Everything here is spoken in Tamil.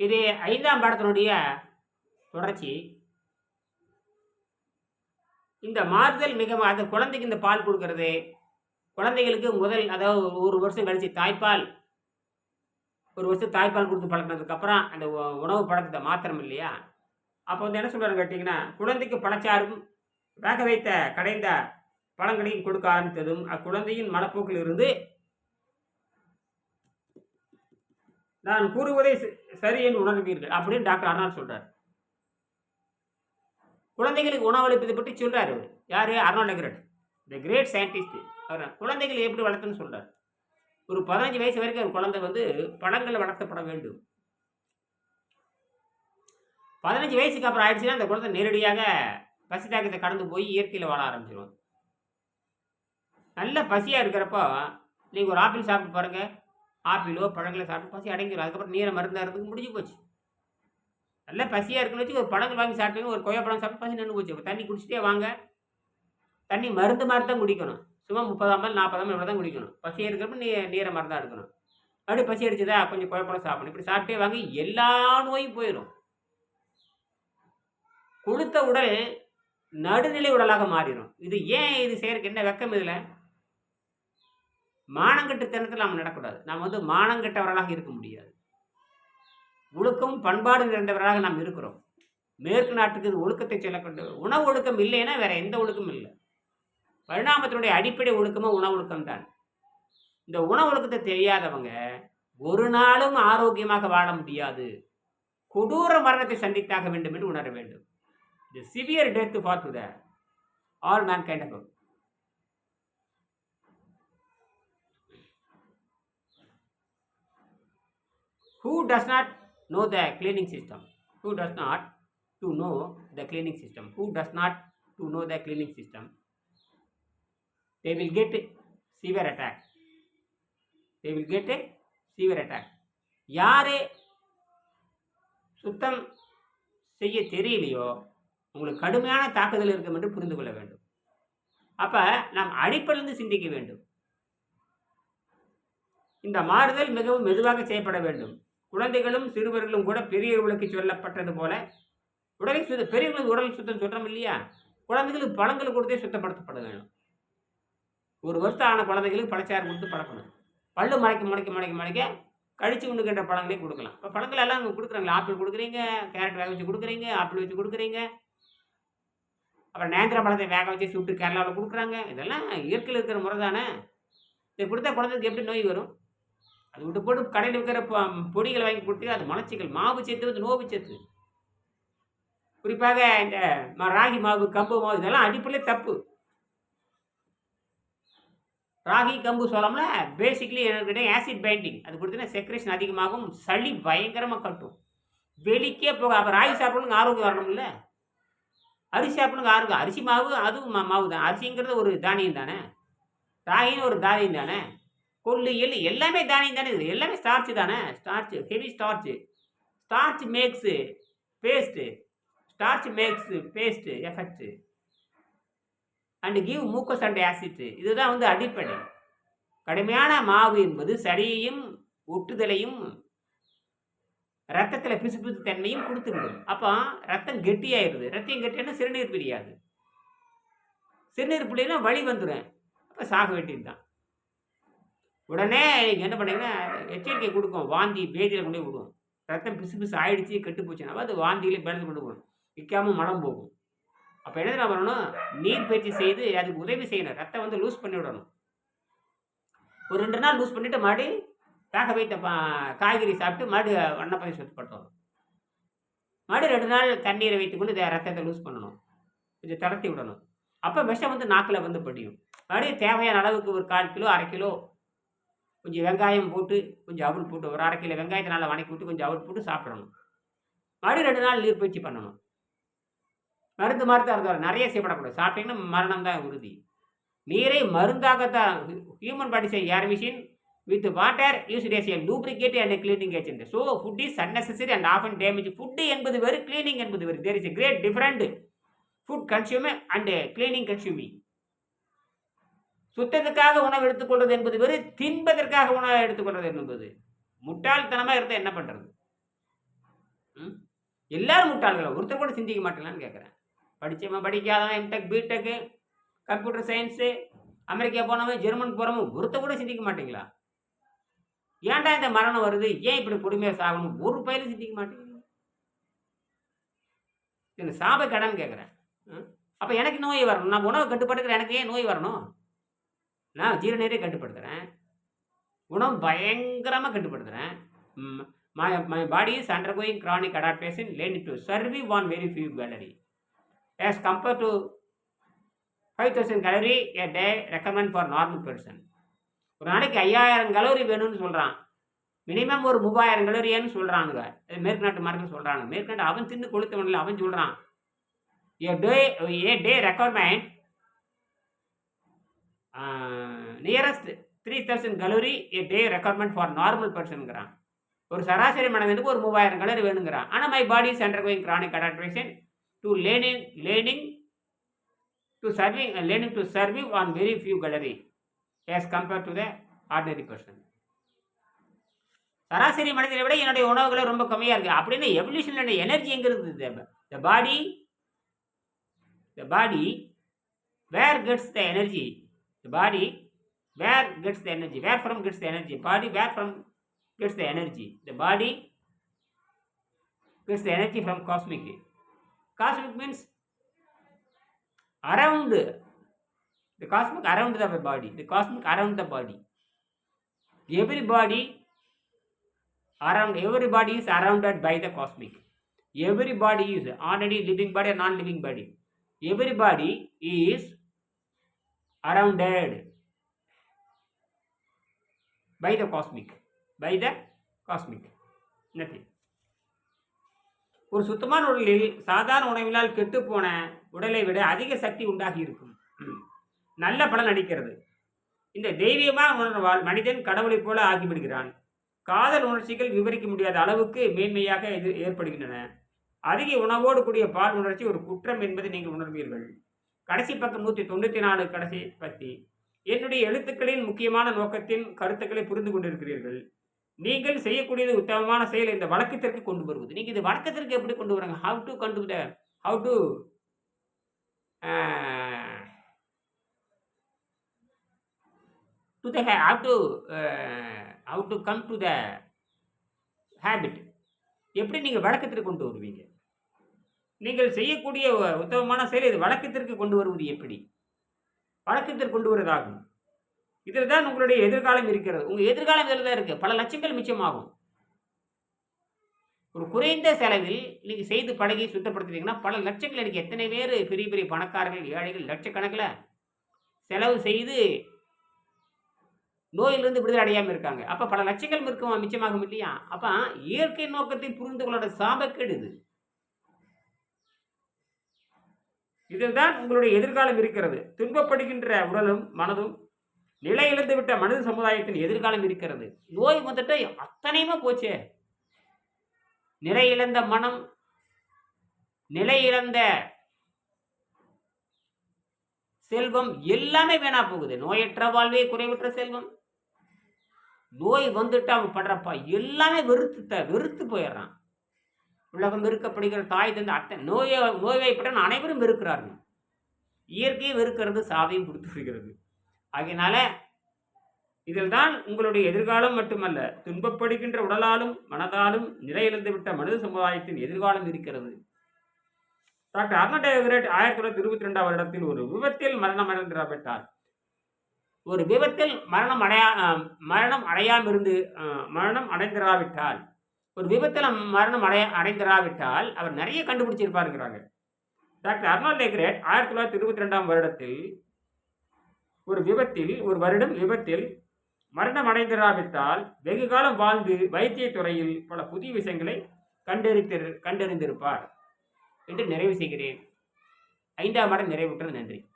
இது ஐந்தாம் பாடத்தினுடைய தொடர்ச்சி. இந்த மாறுதல் மிக அந்த குழந்தைக்கு இந்த பால் கொடுக்கறது. குழந்தைகளுக்கு முதல் அதாவது ஒரு வருஷம் கழிச்சு தாய்ப்பால் ஒரு வருஷம் தாய்ப்பால் கொடுத்து பழக்கினதுக்கப்புறம் அந்த உணவு பழக்கத்தை மாத்திரம் இல்லையா? அப்போ வந்து என்ன சொல்கிறாங்க கேட்டிங்கன்னா குழந்தைக்கு பழச்சாரும் வேக வைத்த கடைந்த பழங்களையும் கொடுக்க ஆரம்பித்ததும் அக்குழந்தையின் மனப்போக்கில் இருந்து நான் கூறுவதை ச- சரி என்று உணர்வீர்கள் அப்படின்னு டாக்டர் அர்னால்ட் சொல்கிறார் குழந்தைகளுக்கு உணவளிப்பது பற்றி சொல்றாரு அவர். யாரு? Arnold Ehret the great scientist அவர் குழந்தைகள் எப்படி வளர்த்துன்னு சொல்கிறார் ஒரு பதினஞ்சு வயசு வரைக்கும் ஒரு குழந்தை வந்து பழங்கள் வளர்த்தப்பட வேண்டும். பதினஞ்சு வயசுக்கு அப்புறம் ஆயிடுச்சுன்னா அந்த குழந்தை நேரடியாக பசி தாக்கத்தை கடந்து போய் இயற்கையில் வாழ ஆரம்பிச்சிடும் நல்ல பசியாக இருக்கிறப்போ நீங்கள் ஒரு ஆப்பிள் சாப்பிட்டு பாருங்கள் ஆப்பிளோ பழங்களை சாப்பிட்டு பசி அடங்கிடும் அதுக்கப்புறம் நீரை மருந்தாகிறதுக்கு முடிஞ்சு போச்சு. நல்லா பசியாக இருக்குன்னு வச்சு ஒரு பழங்கள் வாங்கி சாப்பிட்டீங்க ஒரு கொய்யாப்பழம் சாப்பிட்டு பசி நின்று போச்சு. தண்ணி குடிச்சிட்டே வாங்க. தண்ணி மருந்து மாதிரி தான் குடிக்கணும். சும்மா முப்பதாம் நாள் நாற்பதாம் இவ்வளோ தான் குடிக்கணும். பசி இருக்கிறப்ப நீ நீரை மருந்தாக எடுக்கணும். அப்படியே பசி அடிச்சதா கொஞ்சம் கொய்யாப்பழம் சாப்பிடணும். இப்படி சாப்பிட்டே வாங்க எல்லா நோயும் போயிடும். கொடுத்த உடல் நடுநிலை உடலாக மாறிடும். இது ஏன் இது செய்யறதுக்கு என்ன வெக்கம் இதில்? மானங்கட்டுத்தனத்தில் நாம் நடக்கூடாது நாம் வந்து மானங்கட்டவர்களாக இருக்க முடியாது. ஒழுக்கம் பண்பாடு நிறைந்தவர்களாக நாம் இருக்கிறோம். மேற்கு நாட்டுக்கு இது ஒழுக்கத்தை சொல்லக்கூடிய உணவு ஒழுக்கம் இல்லைன்னா வேற எந்த ஒழுக்கமும் இல்லை. பரிணாமத்தினுடைய அடிப்படை ஒழுக்கமும் உணவு ஒழுக்கம் தான் இந்த உணவு ஒழுக்கத்தை தெரியாதவங்க ஒரு நாளும் ஆரோக்கியமாக வாழ முடியாது. கொடூர மரணத்தை சந்தித்தாக வேண்டும் என்று உணர வேண்டும். இந்த severe death for to the all mankind of who does not know the cleaning system who does not to know the cleaning system who does not to know the cleaning system they will get severe attack they will get severe attack யார் சுத்தம் செய்ய தெரியலையோ உங்களுக்கு கடுமையான தாக்குதல் இருக்கும் என்று புரிந்து கொள்ள வேண்டும் அப்போ நாம் அடிப்பிலிருந்து சிந்திக்க வேண்டும் இந்த மாறுதல் மிகவும் மெதுவாக செய்யப்பட வேண்டும் குழந்தைகளும் சிறுவர்களும் கூட பெரியவர்களுக்கு சொல்லப்பட்டது போல உடலை சுத்த பெரியவர்களுக்கு உடல் சுத்தம் சொல்கிறோம் இல்லையா? குழந்தைகளுக்கு பழங்கள் கொடுத்தே சுத்தப்படுத்தப்பட வேணும் ஒரு வருஷம் ஆன குழந்தைகளுக்கு பழச்சாறு கொடுத்து பழக்கணும். பல்லு மலைக்க மலைக்க மலைக்க மலைக்க கழிச்சு உண்ணுகின்ற பழங்களே கொடுக்கலாம். இப்போ பழங்கள் எல்லாம் அங்கே கொடுக்குறாங்களா. ஆப்பிள் கொடுக்குறீங்க கேரட் வேக வச்சு கொடுக்குறீங்க ஆப்பிள் வச்சு கொடுக்குறீங்க. அப்புறம் நேந்திர பழத்தை வேக வச்சு சுட்டு கேரளாவில் கொடுக்குறாங்க. இதெல்லாம் இயற்கையில் இருக்கிற முறை தானே. இதை கொடுத்தா குழந்தைக்கு எப்படி நோய் வரும்? அது விட்டு போட்டு கடையில் விற்கிற பொடிகளை வாங்கி கொடுத்து அது மலச்சிக்கல். மாவு சேர்த்து வந்து நோவு சேர்த்து. குறிப்பாக இந்த ராகி மாவு கம்பு மாவு இதெல்லாம் அடிப்படையில் தப்பு. ராகி கம்பு சோளம்ல பேசிக்லி எனக்கிட்ட ஆசிட் பைண்டிங் அது கொடுத்தீங்கன்னா செக்ரேஷன் அதிகமாகும். சளி பயங்கரமாக கட்டும். வெளிக்கே போக அப்போ ராகி சாப்பிடணுங்க ஆரோக்கியம் வரணும்ல அரிசி சாப்பிடணுங்க ஆரோக்கியம். அரிசி மாவு அதுவும் மா- மாவு தான் அரிசிங்கிறது ஒரு தானியம் தானே? ராகின்னு ஒரு தானியம் தானே? கொள்ளு எள்ளு எல்லாமே தானியம் தானே இது எல்லாமே ஸ்டார்ச் தானே? Starch heavy starch starch makes paste starch makes paste effect and give mucus and acid இதுதான் வந்து அடிப்படை. கடுமையான மாவு என்பது சரியையும் ஒட்டுதலையும் ரத்தத்தில் பிசுபிசு தன்மையும் கொடுத்துவிடும். அப்போ ரத்தம் கெட்டியாயிருது ரத்தம் கெட்டியானா சிறுநீர் பிரியாது சிறுநீர் பிள்ளைனா வழி வந்துடும் அப்போ சாக வேண்டியது தான் உடனே நீங்கள் என்ன பண்ணீங்கன்னா எச்சரிக்கை கொடுக்கும். வாந்தி பேதியில் கொண்டு போய் விடுவோம். ரத்தம் பிசு பிசு ஆயிடுச்சு கெட்டு போச்சுன்னா அது வாந்தியிலே பேரத்து கொண்டு போகணும் விற்காம மலம் போகும். அப்போ என்ன பண்ணணும்? நீர் பயிற்சி செய்து அதுக்கு உதவி செய்யணும். ரத்தம் வந்து லூஸ் பண்ணி விடணும். ஒரு ரெண்டு நாள் லூஸ் பண்ணிவிட்டு மறுபடி வேக வைத்த பா- காய்கறி சாப்பிட்டு மறுபடி வண்ணப்பதை சுத்தப்படுத்தணும் மறுபடி ரெண்டு நாள் தண்ணீரை வைத்துக்கொண்டு இதை ரத்தத்தை லூஸ் பண்ணணும். கொஞ்சம் தளர்த்தி விடணும். அப்போ விஷம் வந்து நாக்கில் வந்து படியும். மறுபடியும் தேவையான அளவுக்கு ஒரு கால் கிலோ அரை கிலோ கொஞ்சம் வெங்காயம் போட்டு கொஞ்சம் அவல் போட்டு ஒரு அரை கிலோ வெங்காயத்தை நல்லா வணக்கி விட்டு கொஞ்சம் அவல் போட்டு சாப்பிடணும். மறுபடியும் ரெண்டு நாள் நீர் பயிற்சி பண்ணணும். மருந்து மருந்தாக இருந்தால் நிறைய செய்யப்படக்கூடாது. சாப்பிட்டீங்கன்னா மரணம் தான் உறுதி. நீரை மருந்தாகத்தான் human bodies are machine with water use days a lubricate and cleaning agent so food is unnecessary and off and damage food என்பது வேறு கிளீனிங் என்பது வேறு there is a great different food consumer and cleaning consuming சுத்தத்துக்காக உணவு எடுத்துக்கொள்வது என்பது வேறு தின்பதற்காக உணவை எடுத்துக்கொள்வது என்பது. முட்டாள்தனமாக இருந்தால் என்ன பண்ணுறது ம்? எல்லாரும் முட்டாள்களா. ஒருத்தர் கூட சிந்திக்க மாட்டேங்களான்னு கேட்குறேன் படித்தவன் படிக்காதவன் M Tech B Tech computer science America போனவன் ஜெர்மன் போகிறவன் ஒருத்தர் கூட சிந்திக்க மாட்டீங்களா? ஏன்டா இந்த மரணம் வருது? ஏன் இப்படி கொடுமையாக சாகணும்? ஒரு பயிலும் சிந்திக்க மாட்டேங்குது இந்த சாப கடன் கேட்குறேன் அப்போ எனக்கு நோய் வரணும். நான் உணவை கட்டுப்பாட்டுக்கிற எனக்கு ஏன் நோய் வரணும்? நான் ஜீரணீரை கட்டுப்படுத்துகிறேன் உணவு பயங்கரமாக கட்டுப்படுத்துகிறேன் my my body is undergoing chronic adaptation learn to survive on very few calorie as compared to 5000 calorie a day recommend for normal person. ஒரு நாளைக்கு ஐயாயிரம் கலோரி வேணும்னு சொல்கிறான் மினிமம் ஒரு மூவாயிரம் கலோரியான்னு சொல்கிறானுங்க மேற்கு நாட்டு மருந்து சொல்கிறாங்க மேற்கு நாட்டு அவன் தின்னு கொளுத்தவனில் அவன் சொல்கிறான் a day a day requirement nearest three thousand calorie a day requirement for normal பர்சனுங்கிறான் ஒரு சராசரி மனிதனுக்கு ஒரு மூவாயிரம் கலோரி வேணுங்கிறான். ஆனால் my body center going chronic adaptation to learning learning to serving learning to survive on very few calorie as compare to the ordinary person சராசரி மனிதனை விட என்னுடைய உணவுகளை ரொம்ப கம்மியாக இருக்குது அப்படின்னு எவல்யூஷனோட எனர்ஜி எங்கே இருக்குது the body the body where gets the energy the body where gets the energy where from gets the energy body where from gets the energy the body gets the energy from cosmic Cosmic means around the cosmic around the body, the cosmic around the body. Everybody around everybody is surrounded by the cosmic. Everybody is already living body or non-living body. Everybody is surrounded by the cosmic. By the cosmic. Nothing. ஒரு சுத்தமான உடலில் சாதாரண உணவினால் கெட்டுப்போன உடலை விட அதிக சக்தி உண்டாகி இருக்கும் நல்ல பலன் அளிக்கிறது இந்த தெய்வீகமான உணர்வால் மனிதன் கடவுளைப் போல ஆகிவிடுகிறான் காதல் உணர்ச்சிகள் விவரிக்க முடியாத அளவுக்கு மேன்மையாக இது ஏற்படுகின்றன அதிக உணவோடு கூடிய பால் உணர்ச்சி ஒரு குற்றம் என்பதை நீங்கள் உணர்வீர்கள் கடைசி பக்கம் நூற்றி தொண்ணூற்றி நாலு கடைசி பத்தி. என்னுடைய எழுத்துக்களின் முக்கியமான நோக்கத்தின் கருத்துக்களை புரிந்து கொண்டிருக்கிறீர்கள். நீங்கள் செய்யக்கூடியது உத்தமமான செயல் இந்த வழக்கத்திற்கு கொண்டு வருவது. நீங்கள் இது வழக்கத்திற்கு எப்படி கொண்டு வராங்க ஹவு டு கண்டு the how to to the how to how to come to the habit எப்படி நீங்கள் வழக்கத்திற்கு கொண்டு வருவீங்க? நீங்கள் செய்யக்கூடிய உத்தமமான செயல் இது வழக்கத்திற்கு கொண்டு வருவது எப்படி? வழக்கத்திற்கு கொண்டு வருவதாகும். இதில் தான் உங்களுடைய எதிர்காலம் இருக்கிறது. உங்கள் எதிர்காலம் இதில் தான் இருக்குது பல லட்சங்கள் மிச்சமாகும். ஒரு குறைந்த செலவில் நீங்கள் செய்து பழகி சுத்தப்படுத்துவீங்கன்னா பல லட்சங்கள் எனக்கு எத்தனை பேர் பெரிய பெரிய பணக்காரர்கள் ஏழைகள் லட்சக்கணக்கில் செலவு செய்து நோயிலிருந்து விடுதலை அடையாமல் இருக்காங்க. அப்போ பல லட்சங்கள் இருக்கும் மிச்சமாகும் இல்லையா? அப்போ இயற்கை நோக்கத்தை புரிந்து கொள்ளோட சாபக்கேடு இது. இதில் தான் உங்களுடைய எதிர்காலம் இருக்கிறது. துன்பப்படுகின்ற உடலும் மனதும் நிலை இழந்துவிட்ட மனித சமுதாயத்தின் எதிர்காலம் இருக்கிறது. நோய் வந்துட்டு அத்தனையுமே போச்சே. நிலை இழந்த மனம் நிலை இழந்த செல்வம் எல்லாமே வேணா போகுது. நோயற்ற வாழ்வே குறைவற்ற செல்வம். நோய் வந்துட்டு அவன் படுறப்பா எல்லாமே வெறுத்து வெறுத்து போயிடுறான். உலகம் வெறுக்கப்படுகிற தாய் தந்த அத்தை நோயை நோய்வாய்ப்பட்ட அனைவரும் வெறுக்கிறார்கள். இயற்கையை வெறுக்கிறது சாவையும் கொடுத்து வருகிறது ஆகையினால இதில் தான் உங்களுடைய எதிர்காலம் மட்டுமல்ல துன்பப்படுகின்ற உடலாலும் மனதாலும் நிலையிழந்துவிட்ட மனித சமுதாயத்தின் எதிர்காலம் இருக்கிறது. டாக்டர் அர்னட் எவரேட் ஆயிரத்தி தொள்ளாயிரத்தி இருபத்தி ரெண்டாம் வருடத்தில் ஒரு விபத்தில் மரணம் அடைந்திராவிட்டார் ஒரு விபத்தில் மரணம் அடையா மரணம் அடையாமல் இருந்து மரணம் அடைந்திராவிட்டால் ஒரு விபத்தில் மரணம் அடைய அடைந்திராவிட்டால் அவர் நிறைய கண்டுபிடிச்சிருப்பாருங்கிறாங்க. டாக்டர் அர்னால்ட் லேக்ரேட் ஆயிரத்தி தொள்ளாயிரத்தி இருபத்தி ரெண்டாம் வருடத்தில் ஒரு விபத்தில் ஒரு வருடம் விபத்தில் மரணம் அடைந்திராவிட்டால் வெகு காலம் வாழ்ந்து வைத்திய துறையில் பல புதிய விஷயங்களை கண்டறித்து கண்டறிந்திருப்பார். என்று நிறைவு செய்கிறேன். ஐந்தாம் மடம் நிறைவுற்றது நன்றி.